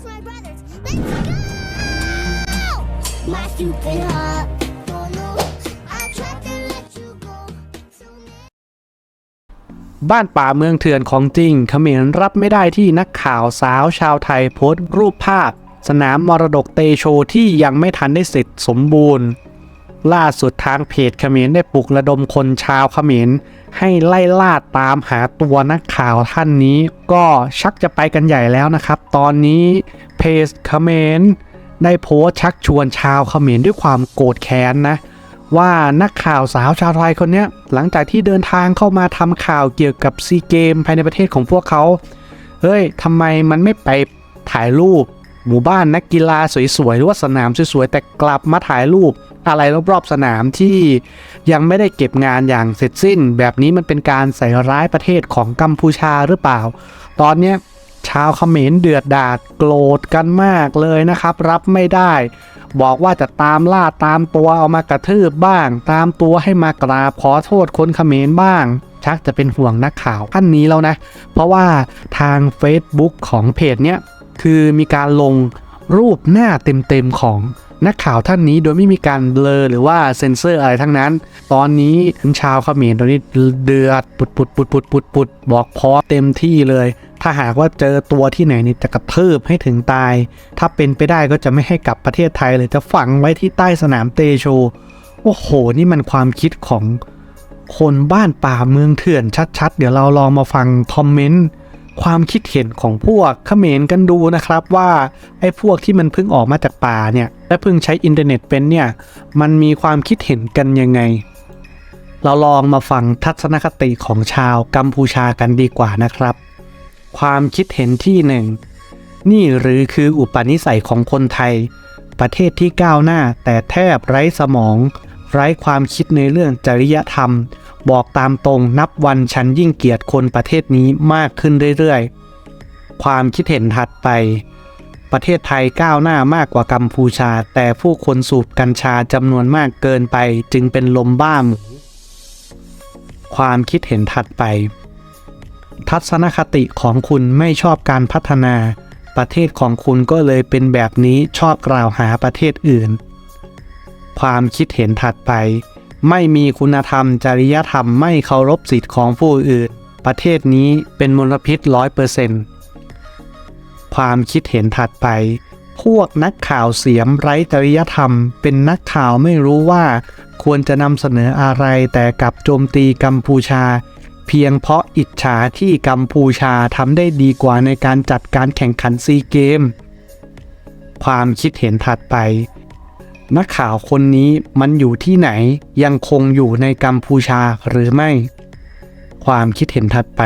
That's my brothers. Let's go! My stupid heart don't know. I tried to let you go. So now บ้านป่าเมืองเถื่อนของจริงเขมรรับไม่ได้ที่นักข่าวสาวชาวไทยโพสต์รูปภาพ สนามมรดกเตโชที่ยังไม่ทันได้เสร็จสมบูรณ์ ล่าสุดทางเพจเขมรได้ปลุกระดมคนชาวเขมรให้ไล่ล่าตามหาตัวนักข่าวท่านนี้ ก็ชักจะไปกันใหญ่แล้วนะครับ ตอนนี้เพจเขมรได้โพสชักชวนชาวเขมรด้วยความโกรธแค้นนะ ว่านักข่าวสาวชาวไทยคนนี้หลังจากที่เดินทางเข้ามาทำข่าวเกี่ยวกับซีเกมภายในประเทศของพวกเขาเฮ้ยทำไมมันไม่ไปถ่ายรูป หมู่บ้านนักกีฬาสวยๆหรือว่าสนามสวยๆแต่กลับมาถ่ายรูป อะไรรอบๆสนามที่ยังไม่ได้เก็บงานอย่างเสร็จสิ้น แบบนี้มันเป็นการใส่ร้ายประเทศของกัมพูชาหรือเปล่า ตอนนี้ชาวเขมรเดือดดาดโกรธกันมากเลยนะครับ รับไม่ได้ บอกว่าจะตามล่าตามตัวเอามากระทืบบ้าง ตามตัวให้มากราบขอโทษคนเขมรบ้างชักจะเป็นห่วงนักข่าวท่านนี้แล้วนะ เพราะว่าทาง Facebook ของเพจเนี้ยคือมีการลงรูปหน้าเต็มๆของ นักข่าวท่านนี้โดยไม่มีการเบลอหรือว่าเซ็นเซอร์อะไรทั้งนั้น ตอนนี้ชาวเขมรตอนนี้เดือดปุดปุดปุดปุดปุดปุดบอกพอเต็มที่เลย ถ้าหากว่าเจอตัวที่ไหนนี่จะกระทืบให้ถึงตาย ถ้าเป็นไปได้ก็จะไม่ให้กลับประเทศไทยเลยจะฝังไว้ที่ใต้สนามเตโชโอ้โห นี่มันความคิดของคนบ้านป่าเมืองเถื่อนชัดๆ เดี๋ยวเราลองมาฟังคอมเมนต์ ความคิดเห็นของพวกเขมรกันดูนะครับว่าไอ้พวกที่มันเพิ่งออกมาจากป่าเนี่ยและเพิ่งใช้อินเทอร์เน็ตเป็นเนี่ยมันมีความคิดเห็นกันยังไง เราลองมาฟังทัศนคติของชาวกัมพูชากันดีกว่านะครับ ความคิดเห็นที่หนึ่งนี่หรือคืออุปนิสัยของคนไทย ประเทศที่ก้าวหน้าแต่แทบไร้สมอง ไร้ความคิดในเรื่องจริยธรรม บอกตามตรงนับวันฉันยิ่งเกลียดคนประเทศนี้มากขึ้นเรื่อยๆ ความคิดเห็นถัดไป ประเทศไทยก้าวหน้ามากกว่ากัมพูชา แต่ผู้คนสูบกัญชาจำนวนมากเกินไปจึงเป็นลมบ้าหมูความคิดเห็นถัดไป ทัศนคติของคุณไม่ชอบการพัฒนา ประเทศของคุณก็เลยเป็นแบบนี้ชอบกล่าวหาประเทศอื่น ความคิดเห็นถัดไป ไม่มีคุณธรรม จริยธรรมไม่เคารพสิทธิ์ของผู้อื่น ประเทศนี้เป็นมลพิษร้อยเปอร์เซนต์ความคิดเห็นถัดไป พวกนักข่าวเสียมไร้จริยธรรม เป็นนักข่าวไม่รู้ว่า ควรจะนำเสนออะไรแต่กลับโจมตีกัมพูชา เพียงเพราะอิจฉาที่กัมพูชาทำได้ดีกว่าในการจัดการแข่งขันซีเกม ความคิดเห็นถัดไป นักข่าวคนนี้มันอยู่ที่ไหนยังคงอยู่ในกัมพูชาหรือไม่ ความคิดเห็นถัดไป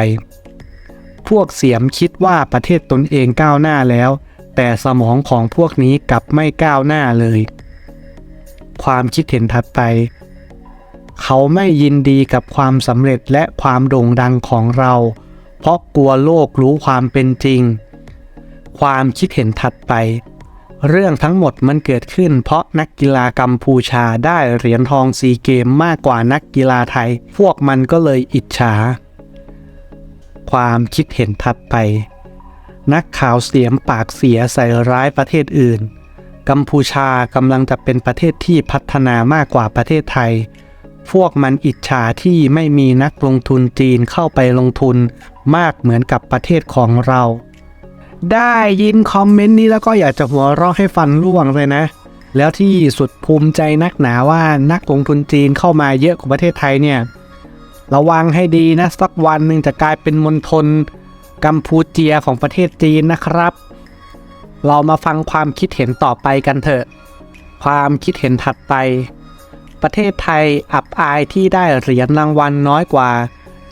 พวกเสียมคิดว่าประเทศตนเองก้าวหน้าแล้ว แต่สมองของพวกนี้กลับไม่ก้าวหน้าเลย ความคิดเห็นถัดไป เขาไม่ยินดีกับความสำเร็จและความโด่งดังของเรา เพราะกลัวโลกรู้ความเป็นจริง ความคิดเห็นถัดไป เรื่องทั้งหมดมันเกิดขึ้น เพราะนักกีฬากัมพูชาได้เหรียญทองซีเกมมากกว่านักกีฬาไทย พวกมันก็เลยอิจฉา ความคิดเห็นถัดไป นักข่าวเสียมปากเสียใส่ร้ายประเทศอื่น กัมพูชากำลังจะเป็นประเทศที่พัฒนามากกว่าประเทศไทย พวกมันอิจฉาที่ไม่มีนักลงทุนจีนเข้าไปลงทุนมากเหมือนกับประเทศของเรา ได้ยินคอมเมนต์นี้แล้วก็อยากจะหัวเราะให้ฟันร่วงเลยนะ แล้วที่สุดภูมิใจนักหนาว่านักลงทุนจีนเข้ามาเยอะกว่าประเทศไทยเนี่ย ระวังให้ดีนะสักวันหนึ่งจะกลายเป็นมณฑลกัมพูเจียของประเทศจีนนะครับ เรามาฟังความคิดเห็นต่อไปกันเถอะ ความคิดเห็นถัดไป ประเทศไทยอับอายที่ได้เหรียญรางวัลน้อยกว่า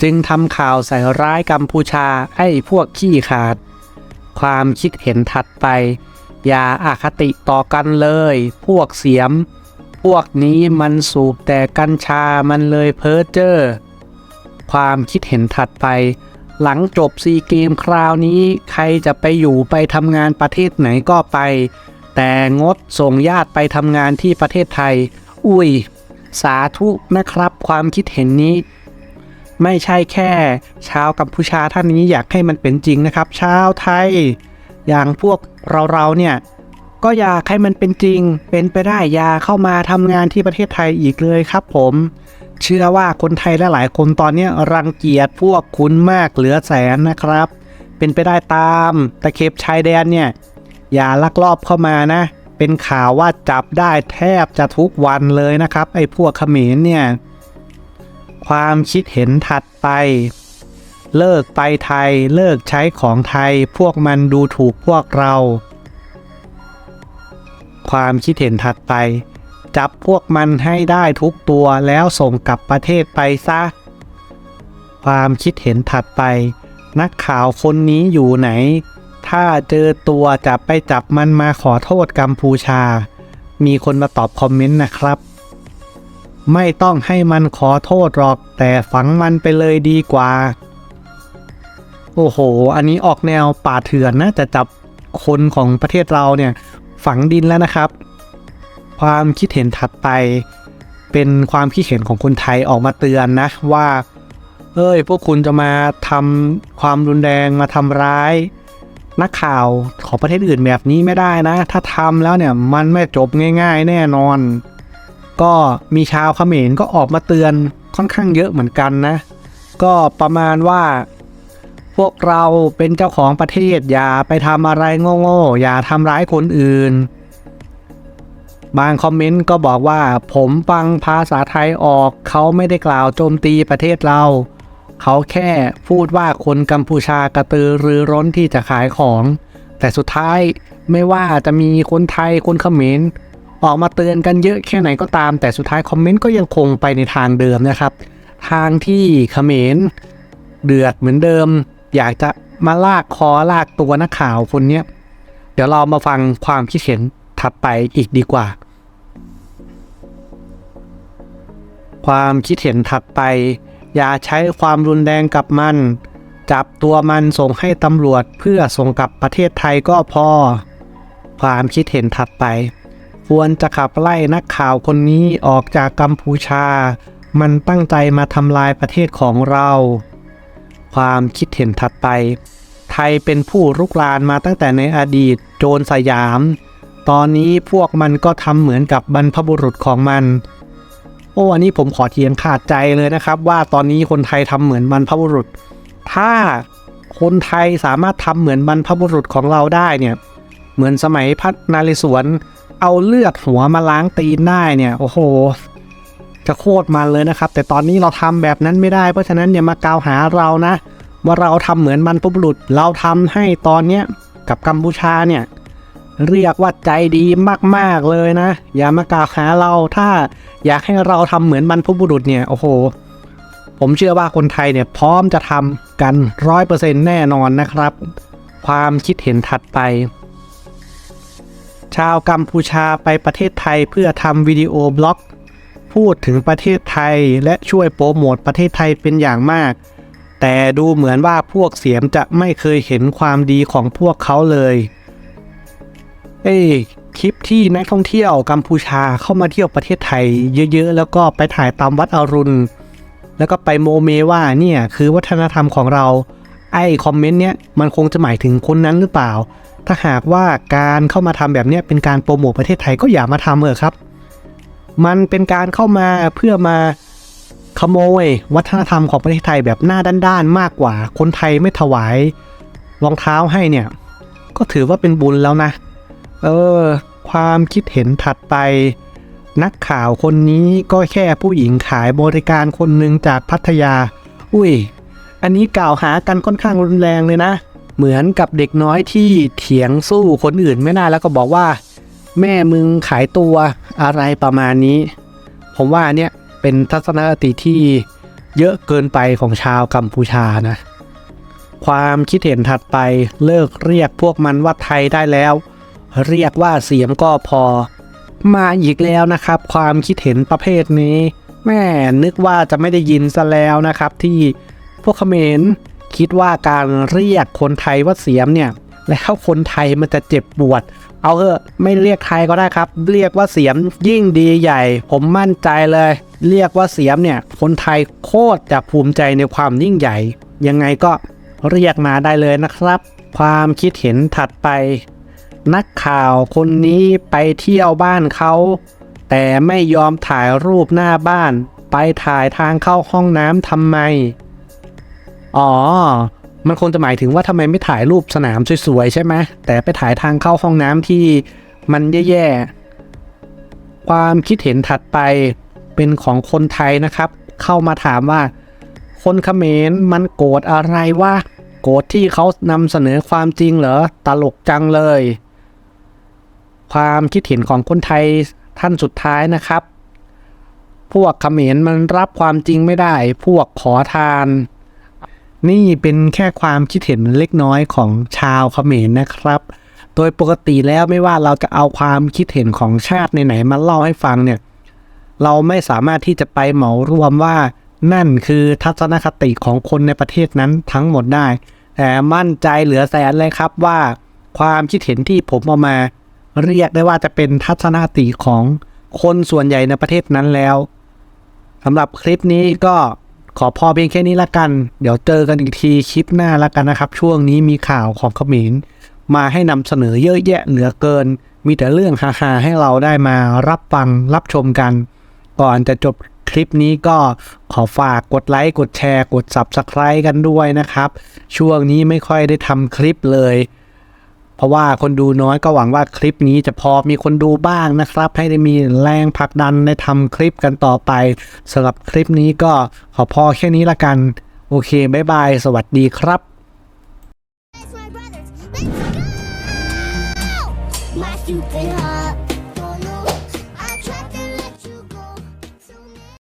จึงทำข่าวใส่ร้ายกัมพูชาไอ้พวกขี้ขาด ความคิดเห็นถัดไป อย่าอาคติต่อกันเลย พวกเสียม พวกนี้มันสูบแต่กัญชามันเลยเพ้อเจ้อความคิดเห็นถัดไป หลังจบซีเกมคราวนี้ใครจะไปอยู่ไปทำงานประเทศไหนก็ไป แต่งดส่งญาติไปทำงานที่ประเทศไทย อุ้ย สาธุนะครับความคิดเห็นนี้ ไม่ใช่แค่ ชาวกัมพูชาท่านนี้อยากให้มันเป็นจริงนะครับ ชาวไทย อย่างพวกเราๆเนี่ยก็อยากให้มันเป็นจริง เป็นไปได้อย่าเข้ามาทำงานที่ประเทศไทยอีกเลยครับผม เชื่อว่าคนไทยหลายๆคนตอนนี้รังเกียจพวกคุณมากเหลือแสนนะครับ เป็นไปได้ตามตะเข็บชายแดนเนี่ย อย่าลักลอบเข้ามานะ เป็นข่าวว่าจับได้แทบจะทุกวันเลยนะครับ ไอ้พวกเขมรเนี่ย ความคิดเห็นถัดไป เลิกไปไทย เลิกใช้ของไทย พวกมันดูถูกพวกเรา ความคิดเห็นถัดไป จับพวกมันให้ได้ทุกตัวแล้วส่งกลับประเทศไปซะ ความคิดเห็นถัดไป นักข่าวคนนี้อยู่ไหน ถ้าเจอตัวจะไปจับมันมาขอโทษกัมพูชา มีคนมาตอบคอมเมนต์นะครับ ไม่ต้องให้มันขอโทษหรอก แต่ฝังมันไปเลยดีกว่า โอ้โห อันนี้ออกแนวป่าเถื่อนนะจะจับคนของประเทศเราเนี่ยฝังดินแล้วนะครับ ความคิดเห็นถัดไป เป็นความคิดเห็นของคนไทยออกมาเตือนนะว่า เอ้ย พวกคุณจะมาทำความรุนแรงมาทำร้ายนักข่าวของประเทศอื่นแบบนี้ไม่ได้นะ ถ้าทำแล้วเนี่ยมันไม่จบง่าย ๆ แน่นอน ก็มีชาวเขมรก็ออกมาเตือนค่อนข้างเยอะเหมือนกันนะ ก็ประมาณว่า พวกเราเป็นเจ้าของประเทศอย่าไปทำอะไรโง่ๆอย่าทำร้ายคนอื่น บางคอมเมนต์ก็บอกว่า ผมฟังภาษาไทยออก เขาไม่ได้กล่าวโจมตีประเทศเรา เขาแค่พูดว่าคนกัมพูชากระตือรือร้นที่จะขายของ แต่สุดท้ายไม่ว่าจะมีคนไทยคนเขมร ออกมาเตือนกันเยอะแค่ไหนก็ตาม แต่สุดท้ายคอมเมนต์ก็ยังคงไปในทางเดิมนะครับ ทางที่เขมรเดือดเหมือนเดิม อยากจะมาลากคอลากตัวนักข่าวคนเนี้ยเดี๋ยวเรามาฟังความคิดเห็นถัดไปอีกดีกว่า ความคิดเห็นถัดไป อย่าใช้ความรุนแรงกับมัน จับตัวมันส่งให้ตำรวจเพื่อส่งกลับประเทศไทยก็พอ ความคิดเห็นถัดไป ควรจะขับไล่นักข่าวคนนี้ออกจากกัมพูชา มันตั้งใจมาทำลายประเทศของเรา ความคิดเห็นถัดไป ไทยเป็นผู้รุกรานมาตั้งแต่ในอดีตโจรสยาม ตอนนี้พวกมันก็ทำเหมือนกับบรรพบุรุษของมัน โอ้อันนี้ผมขอเทียงขาดใจเลยนะครับ ว่าตอนนี้คนไทยทำเหมือนบรรพบุรุษ ถ้าคนไทยสามารถทำเหมือนบรรพบุรุษของเราได้เนี่ยเหมือนสมัยพัฒนาเลสวน เอาเลือดหัวมาล้างตีนได้เนี่ยโอ้โห จะโคตรมันเลยนะครับ แต่ตอนนี้เราทำแบบนั้นไม่ได้เพราะฉะนั้นอย่ามากล่าวหาเรานะ ว่าเราทำเหมือนบรรพบุรุษเราทำให้ตอนเนี้ยกับกัมพูชาเนี่ยเรียกว่าใจดีมากๆเลยนะ อย่ามากล่าวหาเราถ้าอยากให้เราทำเหมือนบรรพบุรุษเนี่ยโอ้โห ผมเชื่อว่าคนไทยเนี่ยพร้อมจะทำกันร้อยเปอร์เซ็นต์แน่นอนนะครับ ความคิดเห็นถัดไป ชาวกัมพูชาไปประเทศไทยเพื่อทำวิดีโอบล็อก พูดถึงประเทศไทยและช่วยโปรโมทประเทศไทยเป็นอย่างมาก แต่ดูเหมือนว่าพวกเสียมจะไม่เคยเห็นความดีของพวกเขาเลย เอ้คลิปที่นักท่องเที่ยวกัมพูชาเข้ามาเที่ยวประเทศไทย เยอะๆ แล้วก็ไปถ่ายตามวัดอรุณ แล้วก็ไปโมเมว่าเนี่ยคือวัฒนธรรมของเรา ไอ้คอมเมนต์เนี้ยมันคงจะหมายถึงคนนั้นหรือเปล่า ถ้าหากว่าการเข้ามาทำแบบนี้เป็นการโปรโมทประเทศไทยก็อย่ามาทำเถอครับ มันเป็นการเข้ามาเพื่อมาขโมย วัฒนธรรมของประเทศไทยแบบหน้าด้านๆมากกว่า คนไทยไม่ถวายรองเท้าให้เนี่ย ก็ถือว่าเป็นบุญแล้วนะ เออ ความคิดเห็นถัดไป นักข่าวคนนี้ก็แค่ผู้หญิงขายบริการคนหนึ่งจากพัทยา อุ้ย อันนี้กล่าวหากันค่อนข้างรุนแรงเลยนะ เหมือนกับเด็กน้อยที่เถียงสู้คนอื่นไม่ได้แล้วก็บอกว่า แม่มึงขายตัวอะไรประมาณนี้ ผมว่าเนี่ยเป็นทัศนคติที่เยอะเกินไปของชาวกัมพูชานะ ความคิดเห็นถัดไปเลิกเรียกพวกมันว่าไทยได้แล้ว เรียกว่าเสียมก็พอ มาอีกแล้วนะครับ ความคิดเห็นประเภทนี้ แม่นึกว่าจะไม่ได้ยินซะแล้วนะครับ ที่พวกเขมร คิดว่าการเรียกคนไทยว่าเสียมเนี่ยแล้วคนไทยมันจะเจ็บปวด เอาเถอะไม่เรียกไทยก็ได้ครับ เรียกว่าเสียมยิ่งดีใหญ่ ผมมั่นใจเลย เรียกว่าเสียมเนี่ย คนไทยโคตรจะภูมิใจในความยิ่งใหญ่ ยังไงก็เรียกมาได้เลยนะครับ ความคิดเห็นถัดไป นักข่าวคนนี้ไปเที่ยวบ้านเขา แต่ไม่ยอมถ่ายรูปหน้าบ้าน ไปถ่ายทางเข้าห้องน้ำทำไม อ๋อ มันคงจะหมายถึงว่าทำไมไม่ถ่ายรูปสนามสวยๆใช่ไหมแต่ไปถ่ายทางเข้าห้องน้ำที่มันแย่ๆ ความคิดเห็นถัดไปเป็นของคนไทยนะครับ เข้ามาถามว่า คนเขมรมันโกรธอะไรวะโกรธที่เขานำเสนอความจริงเหรอตลกจังเลย ความคิดเห็นของคนไทยท่านสุดท้ายนะครับ พวกเขมรมันรับความจริงไม่ได้ พวกขอทาน นี่เป็นแค่ความคิดเห็นเล็กน้อยของชาวเขมรนะครับ โดยปกติแล้วไม่ว่าเราจะเอาความคิดเห็นของชาติไหนๆมาเล่าให้ฟังเนี่ย เราไม่สามารถที่จะไปเหมารวมว่านั่นคือทัศนคติของคนในประเทศนั้นทั้งหมดได้ แต่มั่นใจเหลือแสนเลยครับว่า ความคิดเห็นที่ผมเอามา เรียกได้ว่าจะเป็นทัศนคติของคนส่วนใหญ่ในประเทศนั้นแล้วสำหรับคลิปนี้ก็ ขอพอเพียงแค่นี้ละกัน เดี๋ยวเจอกันอีกทีคลิปหน้าละกันนะครับ ช่วงนี้มีข่าวของเขมรมาให้นำเสนอเยอะแยะเหลือเกิน มีแต่เรื่องฮาๆให้เราได้มารับฟังรับชมกัน ก่อนจะจบคลิปนี้ก็ขอฝากกดไลค์ กดแชร์ กด Subscribe กันด้วยนะครับ ช่วงนี้ไม่ค่อยได้ทำคลิปเลย ราะว่าคนดูน้อยก็หวังว่าคลิปนี้จะพอมีคนดูบ้างนะครับ ให้ได้มีแรงผลักดันในทำคลิปกันต่อไปสำหรับคลิปนี้ก็ขอพอแค่นี้ละกัน โอเคบ๊ายบาย สวัสดีครับ my stupid.